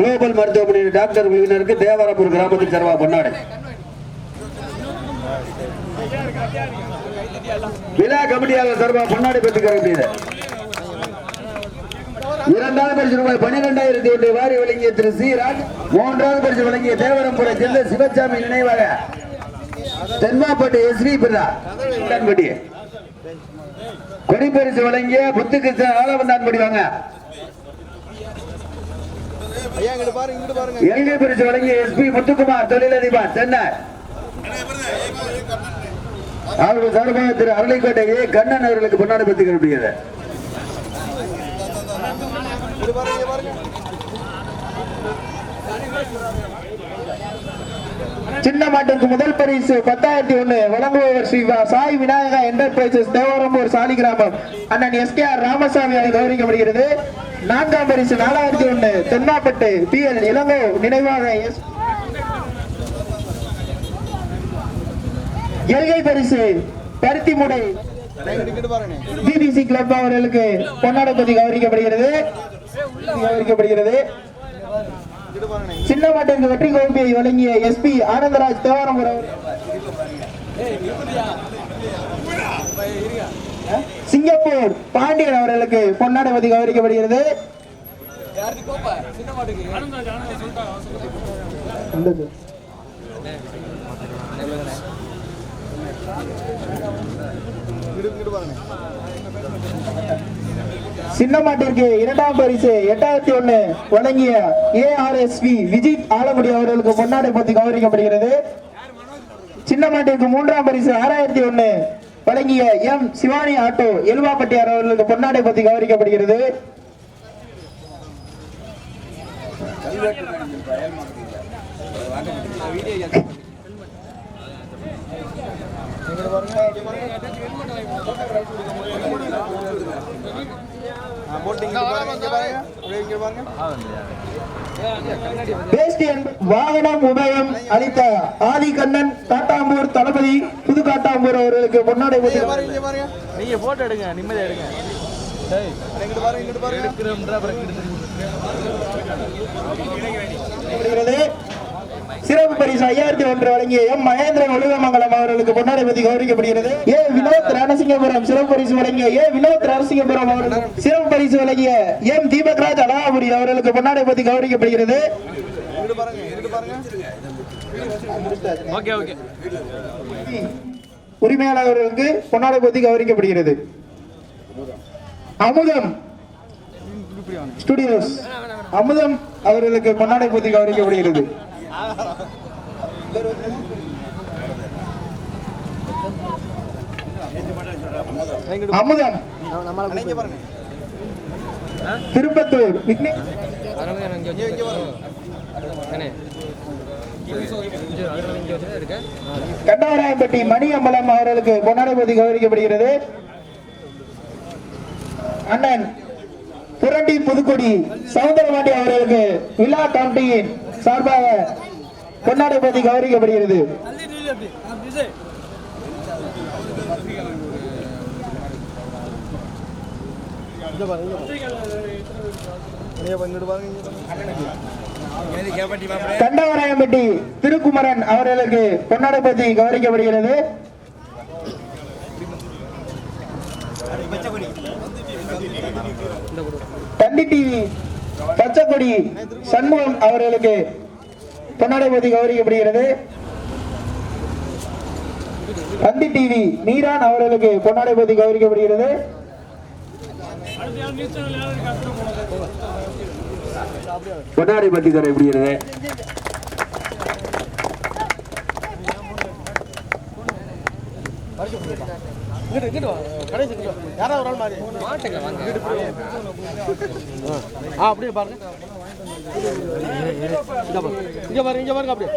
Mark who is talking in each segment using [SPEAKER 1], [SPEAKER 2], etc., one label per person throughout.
[SPEAKER 1] Global மருத்துவமனை doctor குழுவினருக்கு தேவாரப்பூர் கிராமத்தில் சர்வா பொன்னாடை. விழா கமிட்டியாளர் சர்வா பொன்னாடை பெற்றுக்க வேண்டியது இரண்டாவது பரிசு ரூபாய் பன்னிரெண்டாயிரத்தி ஒன்று வாரி வழங்கிய திரு சி. ராஜ் மூன்றாவது பரிசு வழங்கிய தேவரம்புரை செல்ல சிவசாமி நினைவாக தென்மாப்பட்டு எஸ். வி. பிரதா பட்டி பரிசு வழங்கிய புத்துக்கிருஷ்ணன் ஆலவந்தான் வாங்க.
[SPEAKER 2] ஐயா இங்கிட்டு பாருங்க இங்கிட்டு பாருங்க.
[SPEAKER 1] எல்கை பரிசு வழங்கிய எஸ்பி முத்துக்குமார் தொழிலதிபர் சென்னை. அவர்கள் சார்பாக திரு அரளிக்கோட்டை ஏ கண்ணன் அவர்களுக்கு பொன்னாடி
[SPEAKER 3] சின்ன மாட்டிற்கு முதல் பரிசு பத்தாயிரத்தி ஒண்ணு. வழங்குபவர் ஸ்ரீ சாய் விநாயகா என்டர்பிரைசஸ் தேவரம்பூர் சாலி கிராமம் அண்ணன் எஸ் கே ஆர் ராமசாமி அவர்கள் கௌரவிக்கப்படுகிறது. நான்காம் பரிசு நாலாயிரத்தி ஒண்ணு தென்னாப்பட்டு பி எல் இளங்கோ நினைவாக எஸ். எல்கை பரிசு
[SPEAKER 2] பருத்தி முடை
[SPEAKER 3] பிபிசி கிளப் அவர்களுக்கு பொன்னாடப்பதி கௌரவிக்கப்படுகிறது. கௌரவிக்கப்படுகிறது.
[SPEAKER 2] இங்கிட்டு
[SPEAKER 3] சின்ன மாட்டிற்கு வெற்றி கோப்பையை வழங்கிய எஸ்பி ஆனந்தராஜ் தேவாரம் சிங்கப்பூர் பாண்டியன் அவர்களுக்கு பொன்னாடை கௌரவிக்கப்படுகிறது. சின்னமாட்டிற்கு இரண்டாம் பரிசு எட்டாயிரத்தி ஒண்ணு வழங்கிய ஏஆர்எஸ்வி விஜித் ஆலமுடி அவர்களுக்கு பொன்னாடை பத்தி கௌரவிக்கப்படுகிறது. சின்னமாட்டிற்கு மூன்றாம் பரிசு ஆறாயிரத்தி ஒண்ணு வழங்கிய எம் சிவானி ஆட்டோ எலுவாப்பட்டியார் அவர்களுக்கு பொன்னாடை பற்றி கௌரவிக்கப்படுகிறது
[SPEAKER 2] Thank you. இங்க பாருங்க ஆ, போட்டு இங்கிட்டு பாருங்க. இங்க பாருங்க அப்படியே இங்க பாருங்க
[SPEAKER 3] பேஸ்டி என்ப- வாகனம் உபயம் அளித்த ஆதி கண்ணன் காட்டாம்பூர் தளபதி புது காட்டாம்பூர் அவர்களுக்கு
[SPEAKER 2] பாருங்க பாருங்க.
[SPEAKER 4] நீங்க போட்டோ எடுங்க நிம்மதியா எடுங்க. டேய்
[SPEAKER 3] சிறப்பு பரிசு ஐயாயிரத்தி ஒன்று வழங்கிய எம் மகேந்திரன் உலகமங்கலம் அவர்களுக்கு பொன்னாடை பற்றி கௌரவிக்கப்படுகிறது ஏ வினோத் ரணசிங்கபுரம் சிறப்பு பரிசு வழங்கிய ஏ வினோத் ரணசிங்கபுரம் அவர்களுக்கு சிறப்பு பரிசு வழங்கிய எம் தீபக்ராஜ் அலாபுரி அவர்களுக்கு பொன்னாடை பத்தி கௌரவிக்கப்படுகிறது.
[SPEAKER 4] உரிமையாளர்களுக்கு
[SPEAKER 3] உரிமையாளர் அவர்களுக்கு பொன்னாடை பத்தி கௌரவிக்கப்படுகிறது. அமுதம் ஸ்டுடியோஸ் அமுதம் அவர்களுக்கு பொன்னாடை பத்தி கௌரவிக்கப்படுகிறது. திருப்பத்தூர். விக்னே- மணி அம்பலம் அவர்களுக்கு பொன்னாடை பத்தி கௌரவிக்கப்படுகிறது. அண்ணன் புரண்டி புதுக்கொடி சவுந்தரவாண்டி அவர்களுக்கு விழா கமிட்டியின் சார்பாக பொன்னாடை பத்தி கௌரவிக்கப்படுகிறது. கண்டவராயம்பட்டி திருக்குமரன் அவர்களுக்கு பொன்னாடை பத்தி கௌரவிக்கப்படுகிறது. தந்தி டிவி பச்சைக்குடி சண்முகம் அவர்களுக்கு பொன்னாடை போதி கௌரவிக்கப்படுகிறது தந்தி டிவி மீரான் அவர்களுக்கு பொன்னாடை போதி கௌரவிக்கப்படுகிறது
[SPEAKER 1] பொன்னாடி பத்தி தர you.
[SPEAKER 2] இங்கிட்டு இங்கிட்டு வாங்க கடைசி இங்கிட்டு வாங்க. யாராவது ஒரு ஆள் மாறி மாட்டுங்க வாங்க ஆ அப்படியே பாருங்க. இங்க பாருங்க. இங்க பாருங்க இங்க பாருங்க அப்படியே.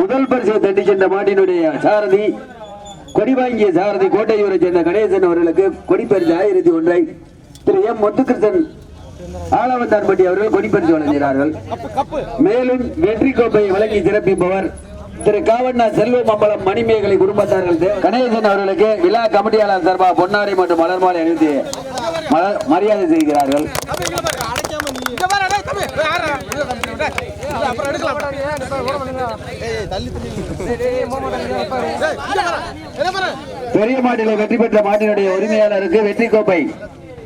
[SPEAKER 1] முதல் பரிசை தட்டி சென்ற மாட்டினுடைய சாரதி கொடி வாங்கிய சாரதி கோட்டையூரை சேர்ந்த கணேசன் அவர்களுக்கு கொடி பரிசு ஆயிரத்தி ஒன்றை. திரு எம் முத்துகிருஷ்ணன் ஆலவந்தான்பட்டி அவர்கள் கொடி பரிசு வழங்குகிறார்கள். மேலும் வெற்றி கோப்பையை வழங்கி சிறப்பிப்பவர் திரு காவண்ணா செல்வம் அம்பலம் மணிமேகலை குடும்பத்தார்கள் கணேசன் அவர்களுக்கு விழா கமிட்டியாளர் சார்பாக பொன்னாரி மற்றும் மலர்மாலை அணிவித்து மரியாதை செய்கிறார்கள். பெரிய மாட்டிலே வெற்றி பெற்ற மாட்டினுடைய உரிமையாளருக்கு வெற்றி கோப்பை.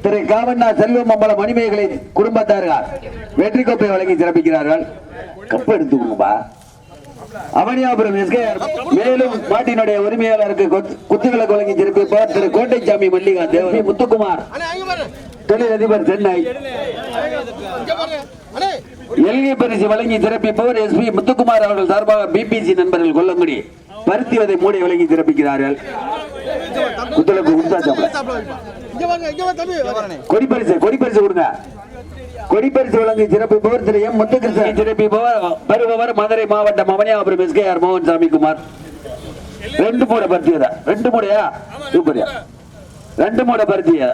[SPEAKER 1] திரு காவண்ணா செல்வம் அம்பலம் மணிமேகலை குடும்பத்தார்கள் வெற்றி கோப்பை வழங்கி சிறப்பிக்கிறார்கள். கப்பு எடுத்துக்கோங்கப்பா. அவனியாபுரம் எஸ்கேஆர் மேலும் மாட்டினுடைய உரிமையாளருக்கு கொத்து- குத்துவிளக்கு வழங்கி சிறப்பிப்பார் திரு கோட்டைச்சாமி மல்லிகா தேவரி முத்துக்குமார். தொழிலதிபர் சென்னை. எல்கை பரிசு வழங்கி சிறப்பிப்பவர் எஸ்பி முத்துக்குமார் அவர்கள் சார்பாக பிபிசி நண்பர்கள் கொல்லங்குடி பருத்தி வதை மூடி வழங்கி சிறப்பிக்கிறார்கள். குத்துவிளக்கு
[SPEAKER 2] தம்பி. வரனே
[SPEAKER 1] கொடிப்பரிசு கொடிப்பரிசு கொடுங்க. கொடிப்பரிசு வழங்கி சிறப்பிப்பவர் திரு எம் முத்துகிருஷ்ணன் சிறப்பிப்பவர் பெறுபவர் மதுரை மாவட்டம் அவனியாபுரம் எஸ்கேஆர் மோகன் சாமி குமார். ரெண்டு மூடை பருத்தியதா? ரெண்டு மூடையா? சூப்பரியா ரெண்டு மூடை பருத்தியா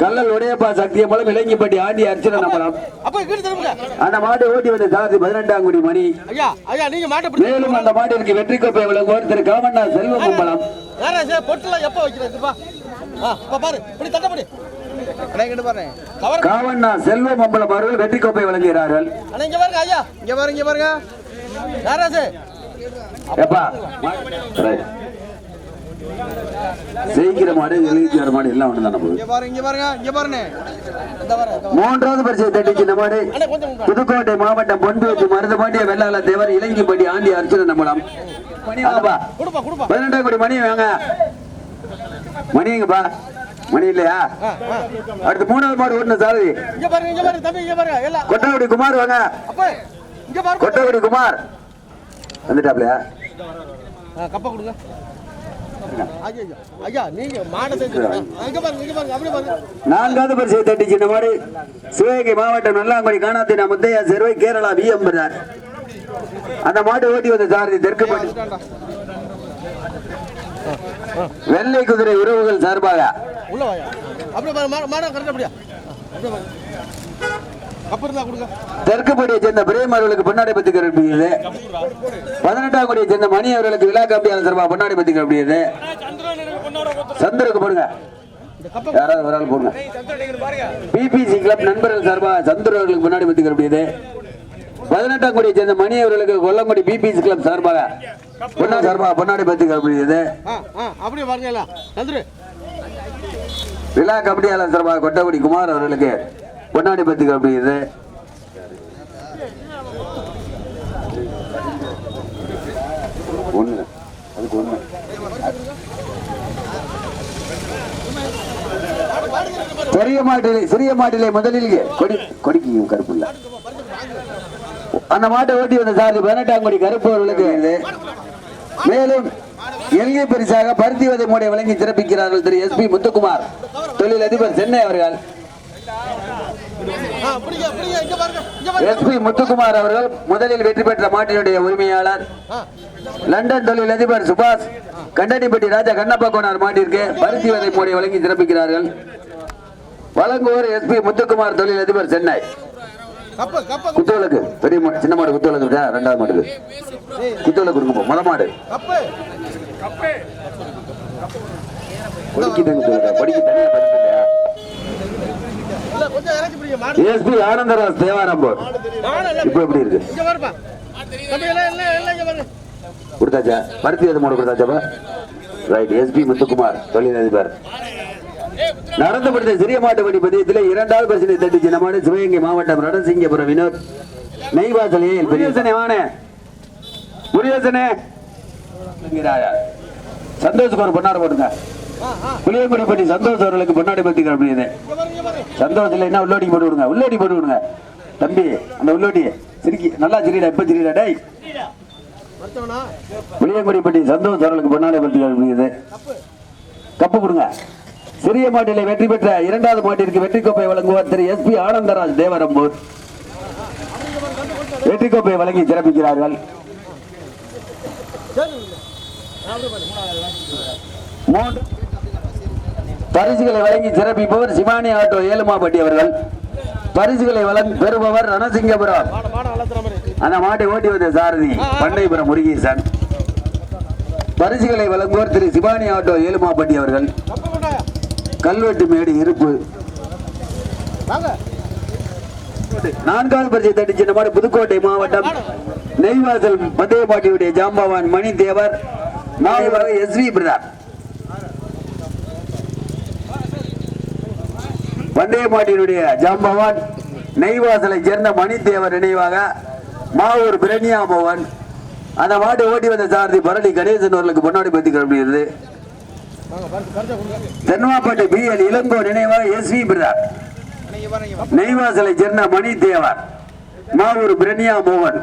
[SPEAKER 1] கல்லல் உடையப்பா சக்திய மூலம் இளங்கிப்பட்டி ஆண்டி அர்ச்சனை நம்பலாம் அந்த மாட்டை ஓட்டி வந்த சாரதி பதினெட்டாம் குடி மணி.
[SPEAKER 2] ஐயா ஐயா நீங்க மாட்ட பிடி
[SPEAKER 1] மேலும் அந்த மாட்டிற்கு வெற்றி கோப்பை வழங்குவோர் திரு காமண்ணா செல்வம் அம்பலம்
[SPEAKER 2] பாரு. இப்படி தட்ட பிடி. அண்ணே இங்க பாரு கவர்
[SPEAKER 1] காவண்ணா செல்வம் அம்பலம் அவர்கள் வெற்றி கோப்பை வழங்குகிறார்கள்
[SPEAKER 2] இங்க பாருங்க ஐயா. இங்க பாருங்க இங்க பாருங்க.
[SPEAKER 1] ரைட். ஜெயிக்கிற மாடு எழுதிக்கிற மாடு எல்லாம் ஒன்று தானே போகுது. மூன்றாவது பரிசை இந்த மாடு. புதுக்கோட்டை மாவட்டம் பொன்பேச்சு மருதபாண்டிய வெள்ளாள தேவர் இலங்கிப்பட்டி ஆண்டி அர்ச்சனை
[SPEAKER 2] கொடுப்பா
[SPEAKER 1] பதினெட்டாம் கோடி மணி வாங்க. மணிங்கப்பா மணி இல்லையா. அடுத்து மூணாவது மாடு ஓட்டுன சாரதி கொட்டாக்குடி குமார் வாங்க. கொட்டாக்குடி குமார். வந்துட்டாப்லையா?
[SPEAKER 2] கப்ப கொடுங்க.
[SPEAKER 1] நான்காவது பரிசை தட்டி சின்ன மாடு. சிவகங்கை மாவட்டம் நல்லாங்குடி காணாத்தின முத்தையா செருவை கேரளா வி எம்பரார் அந்த மாடு ஓட்டி வந்த சாரதி தெற்கு மாடு வெள்ளை குதிரை உறவுகள் சார்பாக. தெற்குப்படியை சேர்ந்த பிரேம் அவர்களுக்கு பொன்னாடை பத்தி கருப்பியது பதினெட்டாம் கோடியை சேர்ந்த மணி அவர்களுக்கு விழா கம்பியாளர் சார்பாக பொன்னாடை பத்தி கருப்பியது சந்திரக்கு போடுங்க. யாராவது ஒரு ஆள் போடுங்க. பிபிசி கிளப் நண்பர்கள் சார்பாக சந்திர அவர்களுக்கு முன்னாடி பத்தி கருப்பியது பதினெட்டாம் கோடியை சேர்ந்த மணி அவர்களுக்கு கொல்லங்குடி பிபிசி கிளப் சார்பாக பொன்னா பொன்னாடி பத்தி
[SPEAKER 2] ஆ ஆ அப்படியே பாருங்க நந்துரு.
[SPEAKER 1] விழா கபடியாளர் சார்பாக கொட்டகுடி குமார் அவர்களுக்கு பொன்னாடி பத்தி அதுக்கு ஒண்ணு. பெரிய மாட்டிலே சிறிய மாட்டிலே முதலில் கொடி கொடிக்கு கருப்பு இல்ல. அந்த மாட்டை ஓட்டி வந்த சாரதி பதினெட்டாம் கோடி கருப்பு அவர்களுக்கு. இது. மேலும் எல்கை பரிசாக பருத்தி வதை மூடை வழங்கி சிறப்பிக்கிறார்கள் திரு எஸ்பி முத்துக்குமார். தொழில் அதிபர் சென்னை அவர்கள்.
[SPEAKER 2] எஸ் பி
[SPEAKER 1] எஸ்பி முத்துக்குமார் அவர்கள் முதலில் வெற்றி பெற்ற மாட்டினுடைய உரிமையாளர். லண்டன் தொழில் அதிபர் சுபாஷ் கண்டனிப்பட்டி ராஜா கண்ணப்பா கோனார் மாட்டிற்கு பருத்தி வதை மூடை வழங்கி சிறப்பிக்கிறார்கள். வழங்குவோர் எஸ்பி முத்துக்குமார் தொழில் அதிபர் சென்னை.
[SPEAKER 2] கப்ப கப்ப.
[SPEAKER 1] குத்துவிளக்கு பெரிய மாடு சின்ன மாடு குத்துவிளக்கு இருக்கா ரெண்டாவது மாடுக்கு குத்துவிளக்கு கொடுங்க போ, முத மாடு. எஸ்பி ஆனந்தராஜ் தேவாரம்பூர். இப்போ எப்படி இருக்கு? கொடுத்தாச்சா? பருத்தி விதை மூட கொடுத்தாச்சாப்பா ரைட் எஸ்பி முத்துக்குமார் தொழில் அதிபர் நடந்து முடிந்த சிறிய மாட்டுப்படி பதியத்தில் இரண்டாவது பிரச்சனை தட்டி சின்னமான சிவகங்கை மாவட்டம் ரணசிங்கபுரம் வினோத். நெய்வாசலே பெரியசனே வாண. முருகேசனே சந்தோஷம் ஒரு பொன்னாடு போட்டுங்க.
[SPEAKER 2] ஆ ஆ
[SPEAKER 1] சந்தோஷ் அவர்களுக்கு பொன்னாடி பத்தி அப்படியே
[SPEAKER 2] இங்க
[SPEAKER 1] இல்லைன்னா உள்ளோடி போட்டு விடுங்க. உள்ளோடி போட்டு விடுங்க. தம்பி அந்த உள்ளோடி. சிரிக்கி. நல்லா சிரிடா இப்ப சிரிடா டேய்.
[SPEAKER 2] புளியங்குடி
[SPEAKER 1] பண்ணி சந்தோஷ் அவர்களுக்கு பொன்னாடி பத்தி அப்படிங்குது கப்பு கொடுங்க. சிறிய மாட்டிலே வெற்றி பெற்ற இரண்டாவது மாட்டிற்கு வெற்றி கோப்பை வழங்குவார் திரு எஸ் பி ஆனந்தராஜ் தேவரம்பூர். வெற்றி கோப்பை வழங்கி சிறப்பிக்கிறார்கள். பரிசுகளை வழங்கி சிறப்பிப்பவர் சிவானி ஆட்டோ ஏழுமாப்பட்டி அவர்கள். பரிசுகளை வழங்க பெறுபவர் ரணசிங்கபுரம். அந்த மாட்டை ஓட்டி வந்த சாரதி பண்டைபுரம் முருகேசன். பரிசுகளை வழங்குவோர் திரு சிவானி ஆட்டோ ஏழுமாப்பட்டி அவர்கள். கல்வெட்டு மேடு இருப்பு. நான்காவது பரிசை தட்டி சின்ன மாடு புதுக்கோட்டை மாவட்டம் நெய்வாசல் பந்தயப்பாட்டியுடைய ஜாம்பவான் மணி தேவர் மாவட்ட எஸ் வி பிரதாப் பந்தயப்பாட்டியினுடைய ஜாம்பவான் நெய்வாசலை சேர்ந்த மணி தேவர் நினைவாக மாவூர் பிரண்யா பவன் அந்த மாட்டை ஓட்டி வந்த சாரதி பரளி கணேசன் அவர்களுக்கு பொன்னாடி பத்தி கிளம்பியது தென்மாப்பட்டி பி எல் இளங்கோ நினைவாக எஸ் வி பிரதாப் நெய்வாசலை சேர்ந்த மணி தேவர் மாவூர் பிரண்யா மோகன்.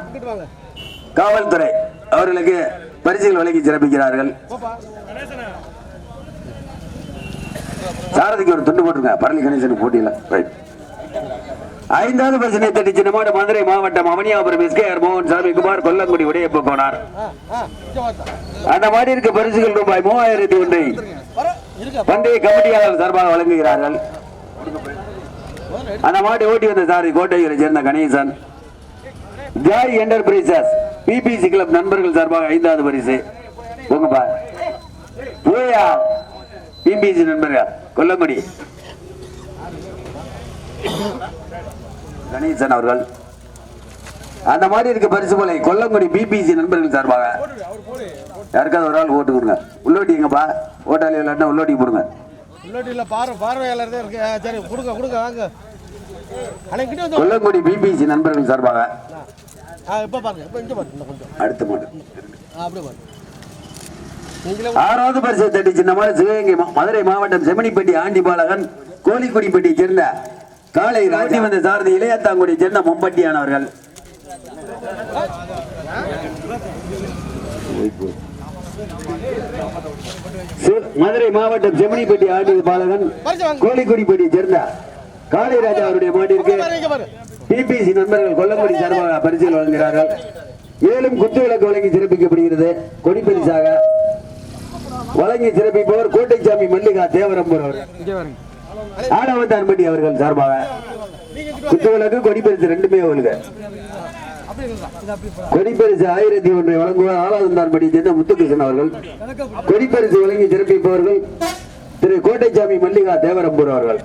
[SPEAKER 1] காவல்துறை அவர்களுக்கு பரிசுகள் வழங்கி சிறப்பிக்கிறார்கள். சாரதிக்கு ஒரு துண்டு போட்டுருங்க. பரளி கணேசனுக்கு போட்டியில. ரைட். ஐந்தாவது பரிசனை தட்டி சின்னமாடு மதுரை மாவட்டம் அவனியாபுரம் எஸ்கேஆர் மோகன் சாமி குமார் கொல்லங்குடி உடையப்பு போனார். அந்த மாதிரி இருக்க பரிசுகள் ரூபாய் மூவாயிரத்தி ஒன்றை
[SPEAKER 2] வர
[SPEAKER 1] பந்தய கமிட்டியாளர் சார்பாக வழங்குகிறார்கள். அந்த மாட்டை ஓட்டி வந்த சாரி கோட்டையூரை சேர்ந்த Ganesan. Joy enterprises BBC club நண்பர்கள் சார்பாக ஐந்தாவது பரிசு. போங்கப்பா. போயா பிபிசி நண்பர்கள் கொல்லங்குடி. கணேசன் அவர்கள். அந்த மாதிரி இருக்க பரிசு போல கொல்லங்குடி பிபிசி நண்பர்கள் சார்பாக. யாருக்காவது ஒரு ஆள் ஓட்டு கொடுங்க. உள்ளோட்டிங்கப்பா ஓட்டாளி இல்லாட்டினா உள்ளோட்டி போடுங்க.
[SPEAKER 2] இல்லை பார்வை பார்வையாளர் தான் இருக்கு. சரி கொடுங்க கொடுங்க வாங்க.
[SPEAKER 1] கொல்லங்குடி பிபிசி நண்பர்கள் சார்பாக. அடுத்த மாடு. ஆறாவது பரிசை தட்டி சின்ன மாதிரி சிவகங்கை மதுரை மாவட்டம் செமனிப்பட்டி ஆண்டிபாலகன் கோழிக்குடிப்பட்டி சேர்ந்த காலை ராஜி வந்த சாரதி இளையத்தாங்குடி சேர்ந்த மும்பட்டியானவர்கள். மதுரை மாவட்டம் செமனிப்பட்டி ஆண்டி பாலகன் கோழிக்குடிப்பட்டி சேர்ந்த காளிராஜா அவருடைய மாட்டிற்கு
[SPEAKER 2] டிபிசி
[SPEAKER 1] பிபிசி நண்பர்கள் கொல்லங்குடி சார்பாக பரிசுகள் வழங்குகிறார்கள். மேலும் குத்து விளக்கு வழங்கி சிறப்பிக்கப்படுகிறது. கொடி பரிசாக வழங்கி சிறப்பிப்பவர் கோட்டைச்சாமி மல்லிகா தேவரம்பூர் அவர்
[SPEAKER 2] இங்கே பாருங்க
[SPEAKER 1] அவர்கள் சார்பாக குத்து விளக்கு கொடி ரெண்டுமே அவளுக்கு கொடிப்பரிசு ஆயிரத்தி ஒன்றை வழங்குவார் ஆலாவந்தான்பட்டி சேர்ந்த முத்துகிருஷ்ணன் அவர்கள். கொடிப்பரிசு வழங்கி சிறப்பிப்பவர்கள் திரு கோட்டைச்சாமி மல்லிகா தேவரம்பூர் அவர்கள்.